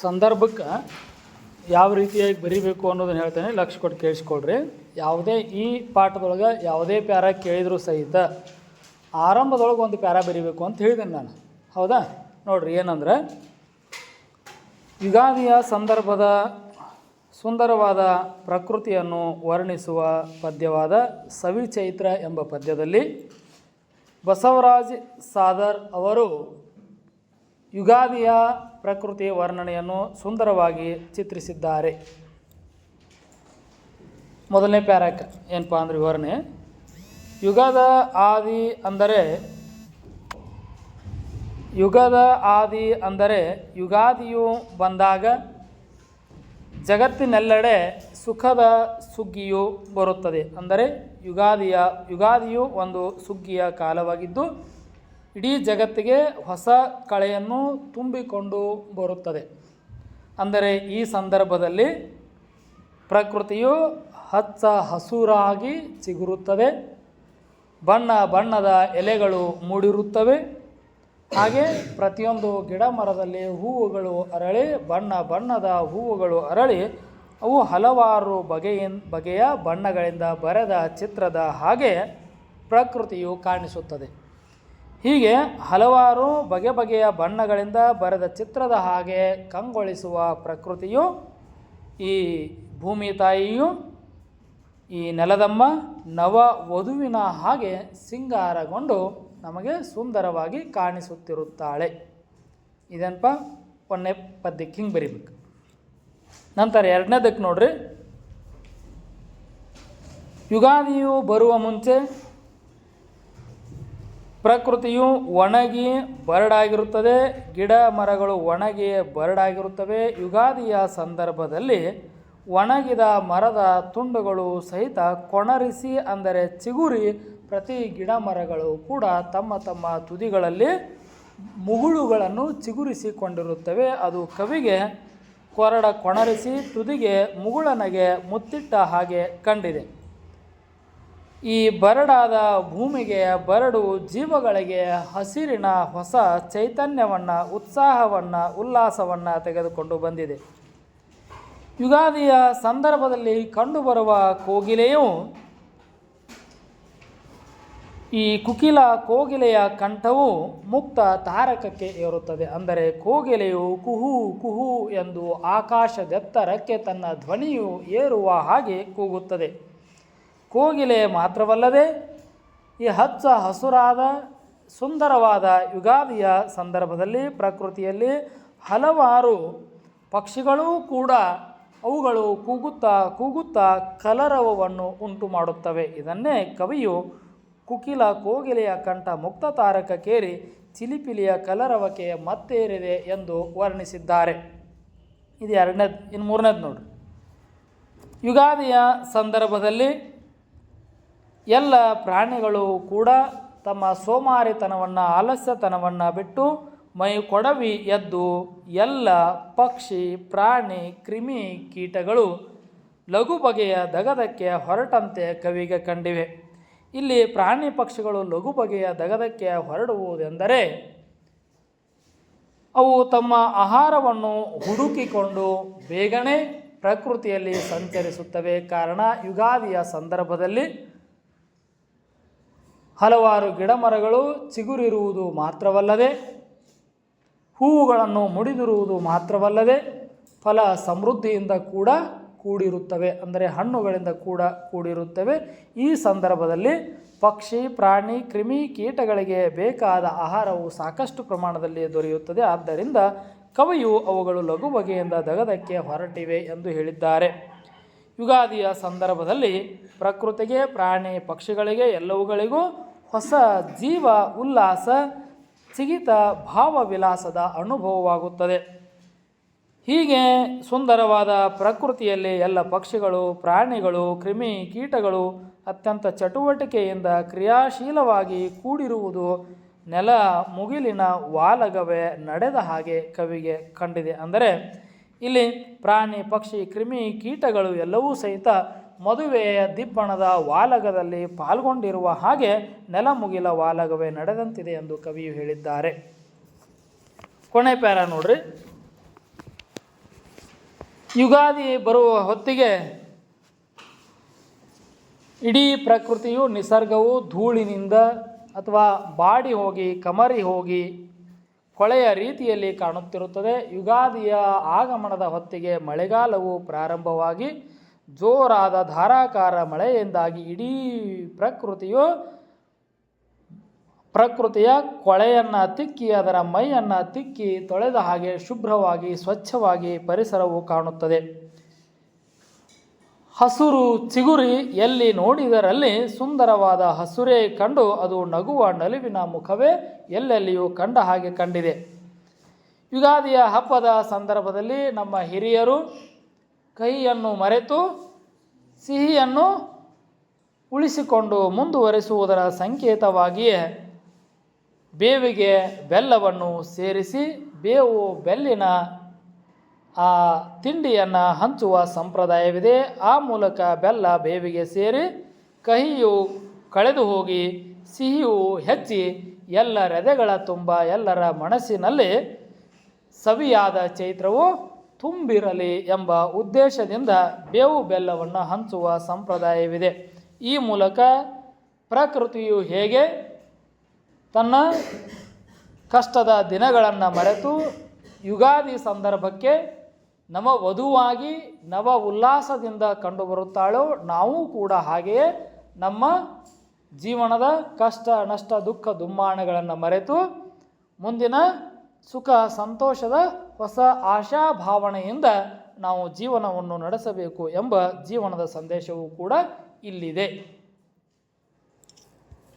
ಸಂದರ್ಭಕ್ಕೆ ಯಾವ ರೀತಿಯಾಗಿ ಬರಿಬೇಕು ಅನ್ನೋದನ್ನ ಹೇಳ್ತೇನೆ. ಲಕ್ಷ ಕೊಟ್ಟು ಕೇಳಿಸ್ಕೊಳ್ರಿ. ಯಾವುದೇ ಈ ಪಾಠದೊಳಗೆ ಯಾವುದೇ ಪ್ಯಾರ ಕೇಳಿದರೂ ಸಹಿತ ಆರಂಭದೊಳಗೆ ಒಂದು ಪ್ಯಾರ ಬರಿಬೇಕು ಅಂತ ಹೇಳಿದ್ದೇನೆ ನಾನು. ಹೌದಾ? ನೋಡ್ರಿ ಏನಂದ್ರೆ, ಯುಗಾದಿಯ ಸಂದರ್ಭದ ಸುಂದರವಾದ ಪ್ರಕೃತಿಯನ್ನು ವರ್ಣಿಸುವ ಪದ್ಯವಾದ ಸವಿಚೈತ್ರ ಎಂಬ ಪದ್ಯದಲ್ಲಿ ಬಸವರಾಜ್ ಸಾದರ್ ಅವರು ಯುಗಾದಿಯ ಪ್ರಕೃತಿ ವರ್ಣನೆಯನ್ನು ಸುಂದರವಾಗಿ ಚಿತ್ರಿಸಿದ್ದಾರೆ. ಮೊದಲನೇ ಪ್ಯಾರಾಕ್ ಏನಪ್ಪ ಅಂದರೆ ವಿವರಣೆ. ಯುಗದ ಆದಿ ಅಂದರೆ, ಯುಗದ ಆದಿ ಅಂದರೆ ಯುಗಾದಿಯು ಬಂದಾಗ ಜಗತ್ತಿನೆಲ್ಲೆಡೆ ಸುಖದ ಸುಗ್ಗಿಯು ಬರುತ್ತದೆ. ಅಂದರೆ ಯುಗಾದಿಯ, ಯುಗಾದಿಯು ಒಂದು ಸುಗ್ಗಿಯ ಕಾಲವಾಗಿದ್ದು ಇಡೀ ಜಗತ್ತಿಗೆ ಹೊಸ ಕಳೆಯನ್ನು ತುಂಬಿಕೊಂಡು ಬರುತ್ತದೆ. ಅಂದರೆ ಈ ಸಂದರ್ಭದಲ್ಲಿ ಪ್ರಕೃತಿಯು ಹಚ್ಚ ಹಸುರಾಗಿ ಚಿಗುರುತ್ತದೆ. ಬಣ್ಣ ಬಣ್ಣದ ಎಲೆಗಳು ಮೂಡಿರುತ್ತವೆ. ಹಾಗೆ ಪ್ರತಿಯೊಂದು ಗಿಡ ಮರದಲ್ಲಿ ಹೂವುಗಳು ಅರಳಿ, ಬಣ್ಣ ಬಣ್ಣದ ಹೂವುಗಳು ಅರಳಿ, ಅವು ಹಲವಾರು ಬಗೆಯ ಬಗೆಯ ಬಣ್ಣಗಳಿಂದ ಬರೆದ ಚಿತ್ರದ ಹಾಗೆ ಪ್ರಕೃತಿಯು ಕಾಣಿಸುತ್ತದೆ. ಹೀಗೆ ಹಲವಾರು ಬಗೆ ಬಗೆಯ ಬಣ್ಣಗಳಿಂದ ಬರೆದ ಚಿತ್ರದ ಹಾಗೆ ಕಂಗೊಳಿಸುವ ಪ್ರಕೃತಿಯು ಈ ಭೂಮಿ ತಾಯಿಯು, ಈ ನೆಲದಮ್ಮ, ನವ ವಧುವಿನ ಹಾಗೆ ಸಿಂಗಾರಗೊಂಡು ನಮಗೆ ಸುಂದರವಾಗಿ ಕಾಣಿಸುತ್ತಿರುತ್ತಾಳೆ. ಇದೇನಪ್ಪ? ಒಂದನೇ ಪದ್ಯಕ್ಕೆ ಹಿಂಗೆ ಬರಿಬೇಕು. ನಂತರ ಎರಡನೇದಕ್ಕೆ ನೋಡ್ರಿ. ಯುಗಾದಿಯು ಬರುವ ಮುಂಚೆ ಪ್ರಕೃತಿಯು ಒಣಗಿ ಬರಡಾಗಿರುತ್ತದೆ, ಗಿಡ ಮರಗಳು ಒಣಗಿ ಬರಡಾಗಿರುತ್ತವೆ. ಯುಗಾದಿಯ ಸಂದರ್ಭದಲ್ಲಿ ಒಣಗಿದ ಮರದ ತುಂಡುಗಳು ಸಹಿತ ಕೊಣರಿಸಿ, ಅಂದರೆ ಚಿಗುರಿ ಪ್ರತಿ ಗಿಡ ಮರಗಳು ಕೂಡ ತಮ್ಮ ತಮ್ಮ ತುದಿಗಳಲ್ಲಿ ಮುಗುಳುಗಳನ್ನು ಚಿಗುರಿಸಿಕೊಂಡಿರುತ್ತವೆ. ಅದು ಕವಿಗೆ ಕೊರಡ ಕೊಣರಿಸಿ, ತುದಿಗೆ ಮುಗುಳನಗೆ ಮುತ್ತಿಟ್ಟ ಹಾಗೆ ಕಂಡಿದೆ. ಈ ಬರಡಾದ ಭೂಮಿಗೆ, ಬರಡು ಜೀವಗಳಿಗೆ ಹಸಿರಿನ ಹೊಸ ಚೈತನ್ಯವನ್ನು, ಉತ್ಸಾಹವನ್ನು, ಉಲ್ಲಾಸವನ್ನು ತೆಗೆದುಕೊಂಡು ಬಂದಿದೆ. ಯುಗಾದಿಯ ಸಂದರ್ಭದಲ್ಲಿ ಕಂಡುಬರುವ ಕೋಗಿಲೆಯು, ಈ ಕುಕಿಲ ಕೋಗಿಲೆಯ ಕಂಠವು ಮುಕ್ತ ತಾರಕಕ್ಕೆ ಏರುತ್ತದೆ. ಅಂದರೆ ಕೋಗಿಲೆಯು ಕುಹು ಕುಹು ಎಂದು ಆಕಾಶದೆತ್ತರಕ್ಕೆ ತನ್ನ ಧ್ವನಿಯು ಏರುವ ಹಾಗೆ ಕೂಗುತ್ತದೆ. ಕೋಗಿಲೆ ಮಾತ್ರವಲ್ಲದೆ ಈ ಹಚ್ಚ ಹಸುರಾದ ಸುಂದರವಾದ ಯುಗಾದಿಯ ಸಂದರ್ಭದಲ್ಲಿ ಪ್ರಕೃತಿಯಲ್ಲಿ ಹಲವಾರು ಪಕ್ಷಿಗಳೂ ಕೂಡ ಅವುಗಳು ಕೂಗುತ್ತಾ ಕೂಗುತ್ತಾ ಕಲರವವನ್ನು ಉಂಟು ಮಾಡುತ್ತವೆ. ಇದನ್ನೇ ಕವಿಯು ಕುಕಿಲ ಕೋಗಿಲೆಯ ಕಂಠ ಮುಕ್ತ ತಾರಕಕ್ಕೇರಿ ಚಿಲಿಪಿಲಿಯ ಕಲರವಕ್ಕೆ ಮತ್ತೇರಿದೆ ಎಂದು ವರ್ಣಿಸಿದ್ದಾರೆ. ಇದು ಎರಡನೇದು, ಇನ್ನು ಮೂರನೇದು ನೋಡ್ರಿ. ಯುಗಾದಿಯ ಸಂದರ್ಭದಲ್ಲಿ ಎಲ್ಲ ಪ್ರಾಣಿಗಳು ಕೂಡ ತಮ್ಮ ಸೋಮಾರಿತನವನ್ನು, ಆಲಸ್ಯತನವನ್ನು ಬಿಟ್ಟು ಮೈ ಕೊಡವಿ ಎದ್ದು ಎಲ್ಲ ಪಕ್ಷಿ, ಪ್ರಾಣಿ, ಕ್ರಿಮಿ ಕೀಟಗಳು ಲಘು ಬಗೆಯ ದಗದಕ್ಕೆ ಹೊರಟಂತೆ ಕವಿಗೆ ಕಂಡಿವೆ. ಇಲ್ಲಿ ಪ್ರಾಣಿ ಪಕ್ಷಿಗಳು ಲಘು ಬಗೆಯ ದಗದಕ್ಕೆ ಹೊರಡುವುದೆಂದರೆ ಅವು ತಮ್ಮ ಆಹಾರವನ್ನು ಹುಡುಕಿಕೊಂಡು ಬೇಗನೆ ಪ್ರಕೃತಿಯಲ್ಲಿ ಸಂಚರಿಸುತ್ತವೆ. ಕಾರಣ, ಯುಗಾದಿಯ ಸಂದರ್ಭದಲ್ಲಿ ಹಲವಾರು ಗಿಡಮರಗಳು ಚಿಗುರಿರುವುದು ಮಾತ್ರವಲ್ಲದೆ, ಹೂವುಗಳನ್ನು ಮುಡಿದಿರುವುದು ಮಾತ್ರವಲ್ಲದೆ ಫಲ ಸಮೃದ್ಧಿಯಿಂದ ಕೂಡ ಕೂಡಿರುತ್ತವೆ. ಅಂದರೆ ಹಣ್ಣುಗಳಿಂದ ಕೂಡ ಕೂಡಿರುತ್ತವೆ. ಈ ಸಂದರ್ಭದಲ್ಲಿ ಪಕ್ಷಿ, ಪ್ರಾಣಿ, ಕ್ರಿಮಿ ಕೀಟಗಳಿಗೆ ಬೇಕಾದ ಆಹಾರವು ಸಾಕಷ್ಟು ಪ್ರಮಾಣದಲ್ಲಿ ದೊರೆಯುತ್ತದೆ. ಆದ್ದರಿಂದ ಕವಿಯು ಅವುಗಳು ಲಘು ಬಗೆಯಿಂದ ದಗದಕ್ಕೆ ಹೊರಟಿವೆ ಎಂದು ಹೇಳಿದ್ದಾರೆ. ಯುಗಾದಿಯ ಸಂದರ್ಭದಲ್ಲಿ ಪ್ರಕೃತಿಗೆ, ಪ್ರಾಣಿ ಪಕ್ಷಿಗಳಿಗೆ, ಎಲ್ಲವುಗಳಿಗೂ ಹೊಸ ಜೀವ ಉಲ್ಲಾಸ, ಚಿಗಿತ ಭಾವವಿಲಾಸದ ಅನುಭವವಾಗುತ್ತದೆ. ಹೀಗೆ ಸುಂದರವಾದ ಪ್ರಕೃತಿಯಲ್ಲಿ ಎಲ್ಲ ಪಕ್ಷಿಗಳು, ಪ್ರಾಣಿಗಳು, ಕ್ರಿಮಿ ಕೀಟಗಳು ಅತ್ಯಂತ ಚಟುವಟಿಕೆಯಿಂದ ಕ್ರಿಯಾಶೀಲವಾಗಿ ಕೂಡಿರುವುದು ನೆಲ ಮುಗಿಲಿನ ವಾಲಗವೇ ನಡೆದ ಹಾಗೆ ಕವಿಗೆ ಕಂಡಿದೆ. ಅಂದರೆ ಇಲ್ಲಿ ಪ್ರಾಣಿ, ಪಕ್ಷಿ, ಕ್ರಿಮಿ ಕೀಟಗಳು ಎಲ್ಲವೂ ಸಹಿತ ಮದುವೆಯ ದಿಬ್ಬಣದ ವಾಲಗದಲ್ಲಿ ಪಾಲ್ಗೊಂಡಿರುವ ಹಾಗೆ ನೆಲಮುಗಿಲ ವಾಲಗವೇ ನಡೆದಂತಿದೆ ಎಂದು ಕವಿಯು ಹೇಳಿದ್ದಾರೆ. ಕೊನೆ ಪ್ಯಾರ ನೋಡ್ರಿ. ಯುಗಾದಿ ಬರುವ ಹೊತ್ತಿಗೆ ಇಡೀ ಪ್ರಕೃತಿಯು ನಿಸರ್ಗವು ಧೂಳಿನಿಂದ ಅಥವಾ ಬಾಡಿ ಹೋಗಿ ಕಮರಿ ಹೋಗಿ ಕೊಳೆಯ ರೀತಿಯಲ್ಲಿ ಕಾಣುತ್ತಿರುತ್ತದೆ. ಯುಗಾದಿಯ ಆಗಮನದ ಹೊತ್ತಿಗೆ ಮಳೆಗಾಲವು ಪ್ರಾರಂಭವಾಗಿ ಜೋರಾದ ಧಾರಾಕಾರ ಮಳೆಯಿಂದಾಗಿ ಇಡೀ ಪ್ರಕೃತಿಯು ಪ್ರಕೃತಿಯ ಕೊಳೆಯನ್ನು ತಿಕ್ಕಿ ಅದರ ಮೈಯನ್ನು ತಿಕ್ಕಿ ತೊಳೆದ ಹಾಗೆ ಶುಭ್ರವಾಗಿ, ಸ್ವಚ್ಛವಾಗಿ ಪರಿಸರವು ಕಾಣುತ್ತದೆ. ಹಸುರು ಚಿಗುರಿ ಎಲ್ಲಿ ನೋಡಿದರಲ್ಲಿ ಸುಂದರವಾದ ಹಸುರೇ ಕಂಡು ಅದು ನಗುವ ನಲಿವಿನ ಮುಖವೇ ಎಲ್ಲೆಲ್ಲಿಯೂ ಕಂಡ ಹಾಗೆ ಕಂಡಿದೆ. ಯುಗಾದಿಯ ಹಬ್ಬದ ಸಂದರ್ಭದಲ್ಲಿ ನಮ್ಮ ಹಿರಿಯರು ಕೈಯನ್ನು ಮರೆತು ಸಿಹಿಯನ್ನು ಉಳಿಸಿಕೊಂಡು ಮುಂದುವರಿಸುವುದರ ಸಂಕೇತವಾಗಿಯೇ ಬೇವಿಗೆ ಬೆಲ್ಲವನ್ನು ಸೇರಿಸಿ ಬೇವು ಬೆಲ್ಲಿನ ಆ ತಿಂಡಿಯನ್ನು ಹಂಚುವ ಸಂಪ್ರದಾಯವಿದೆ. ಆ ಮೂಲಕ ಬೆಲ್ಲ ಬೇವಿಗೆ ಸೇರಿ ಕಹಿಯು ಕಳೆದು ಹೋಗಿ ಸಿಹಿಯು ಹೆಚ್ಚಿ ಎಲ್ಲ ರೆದೆಗಳ ತುಂಬ ಎಲ್ಲರ ಮನಸ್ಸಿನಲ್ಲಿ ಸವಿಯಾದ ಚೈತ್ರವು ತುಂಬಿರಲಿ ಎಂಬ ಉದ್ದೇಶದಿಂದ ಬೇವು ಬೆಲ್ಲವನ್ನು ಹಂಚುವ ಸಂಪ್ರದಾಯವಿದೆ. ಈ ಮೂಲಕ ಪ್ರಕೃತಿಯು ಹೇಗೆ ತನ್ನ ಕಷ್ಟದ ದಿನಗಳನ್ನು ಮರೆತು ಯುಗಾದಿ ಸಂದರ್ಭಕ್ಕೆ ನವ ವಧುವಾಗಿ ನವ ಉಲ್ಲಾಸದಿಂದ ಕಂಡುಬರುತ್ತಾಳೋ ನಾವು ಕೂಡ ಹಾಗೆಯೇ ನಮ್ಮ ಜೀವನದ ಕಷ್ಟ, ನಷ್ಟ, ದುಃಖ ದುಮ್ಮಾನಗಳನ್ನು ಮರೆತು ಮುಂದಿನ ಸುಖ ಸಂತೋಷದ ಹೊಸ ಆಶಾ ಭಾವನೆಯಿಂದ ನಾವು ಜೀವನವನ್ನು ನಡೆಸಬೇಕು ಎಂಬ ಜೀವನದ ಸಂದೇಶವೂ ಕೂಡ ಇಲ್ಲಿದೆ.